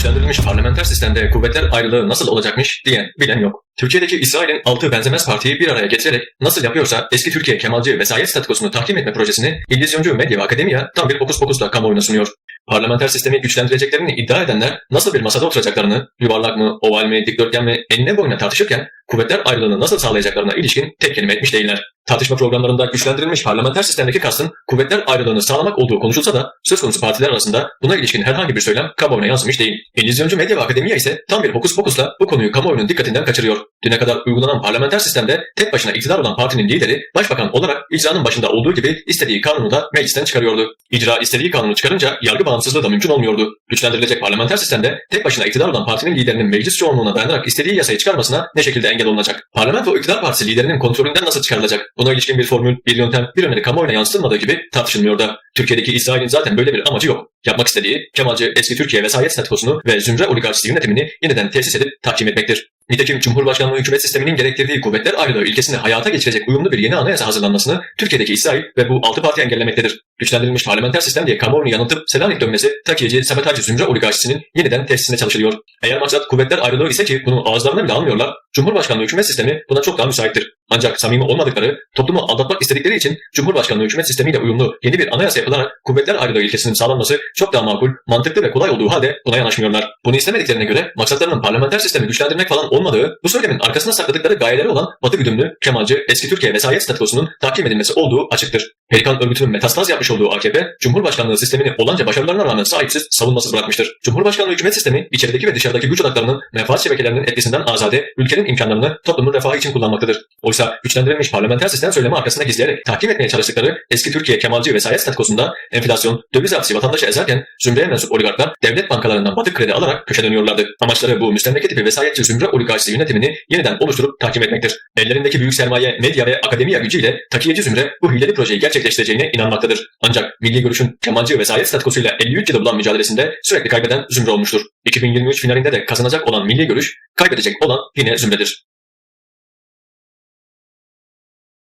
Güçlendirilmiş parlamenter sistemde kuvvetler ayrılığı nasıl olacakmış diyen bilen yok. Türkiye'deki İsrail'in altı benzemez partiyi bir araya getirerek nasıl yapıyorsa eski Türkiye Kemalci vesayet statükosunu tahkim etme projesini İllüzyoncu Medya ve Akademiya tam bir fokus fokusla kamuoyuna sunuyor. Parlamenter sistemi güçlendireceklerini iddia edenler nasıl bir masada oturacaklarını, yuvarlak mı, oval mi, dikdörtgen mi, enine boyuna tartışırken kuvvetler ayrılığını nasıl sağlayacaklarına ilişkin tek kelime etmiş değiller. Tartışma programlarında güçlendirilmiş parlamenter sistemdeki kastın kuvvetler ayrılığını sağlamak olduğu konuşulsa da söz konusu partiler arasında buna ilişkin herhangi bir söylem kamuoyuna yansımış değil. İllüzyoncu Medya ve Akademiya ise tam bir hokus pokusla bu konuyu kamuoyunun dikkatinden kaçırıyor. Düne kadar uygulanan parlamenter sistemde tek başına iktidar olan partinin lideri başbakan olarak icranın başında olduğu gibi istediği kanunu da meclisten çıkarıyordu. İcra istediği kanunu çıkarınca yargı bağımsızlığı da mümkün olmuyordu. Güçlendirilecek parlamenter sistemde tek başına iktidar olan partinin liderinin meclis çoğunluğuna dayanarak istediği yasayı çıkarmasına ne şekilde engel olunacak? Parlamento iktidar partisi liderinin kontrolünden nasıl çıkarılacak? Buna ilişkin bir formül, bir yöntem, bir öneri kamuoyuna yansıtılmadığı gibi tartışılmıyor da. Türkiye'deki İsrail'in zaten böyle bir amacı yok. Yapmak istediği Kemalci eski Türkiye vesayet statükosunu ve zümre oligarşisi yönetimini yeniden tesis edip tahkim etmektir. Nitekim Cumhurbaşkanlığı hükümet sisteminin gerektirdiği kuvvetler ayrılığı ilkesini hayata geçirecek uyumlu bir yeni anayasa hazırlanmasını Türkiye'deki İsrail ve bu altı parti engellemektedir. Güçlendirilmiş parlamenter sistem diye kamuoyunu yanıltıp Selanik dönmesi takiyeci, sabotajcı zümre oligarşisinin yeniden tesisine çalışılıyor. Eğer maksat kuvvetler ayrılığı ise ki bunu ağızlarına bile almıyorlar, Cumhurbaşkanlığı hükümet sistemi buna çok daha müsaittir. Ancak samimi olmadıkları, toplumu aldatmak istedikleri için Cumhurbaşkanlığı hükümet sistemiyle uyumlu yeni bir anayasa yapılarak kuvvetler ayrılığı ilkesinin sağlanması çok daha makul, mantıklı ve kolay olduğu halde buna yanaşmıyorlar. Bunu istemediklerine göre maksatlarının parlamenter sistemi güçlendirmek falan olmadığı, bu söylemin arkasına sakladıkları gayeleri olan Batı güdümlü, Kemalci, eski Türkiye vesayet statükosunun tahkim edilmesi olduğu açıktır. Pelikan örgütünün metastaz yapmış olduğu AKP, Cumhurbaşkanlığı sistemini olanca başarılarına rağmen sahipsiz, savunmasız bırakmıştır. Cumhurbaşkanlığı hükümet sistemi içerideki ve dışarıdaki güç odaklarının menfaat şebekelerinin etkisinden azade, ülkenin imkanlarını toplumun refahı için kullanmaktadır. Oysa güçlendirilmiş parlamenter sistem söylemi arkasına gizleyerek tahkim etmeye çalıştıkları eski Türkiye Kemalci vesayet statükosunda enflasyon, döviz hapsi vatandaşı ezerken zümreye mensup oligarklar devlet bankalarından batık kredi alarak köşe dönüyorlardı. Amaçları bu müstemleke tipi vesayetçi zümre oligarşisi yönetimini yeniden oluşturup tahkim etmektir. Ellerindeki büyük sermaye, medya ve akademiya gücüyle takiyeci zümre bu hileli projeyi gerçekleştireceğine inanmaktadır. Ancak milli görüşün Kemalci vesayet statükosuyla 53 yılı bulan mücadelesinde sürekli kaybeden zümre olmuştur. 2023 finalinde de kazanacak olan milli görüş, kaybedecek olan yine zümredir.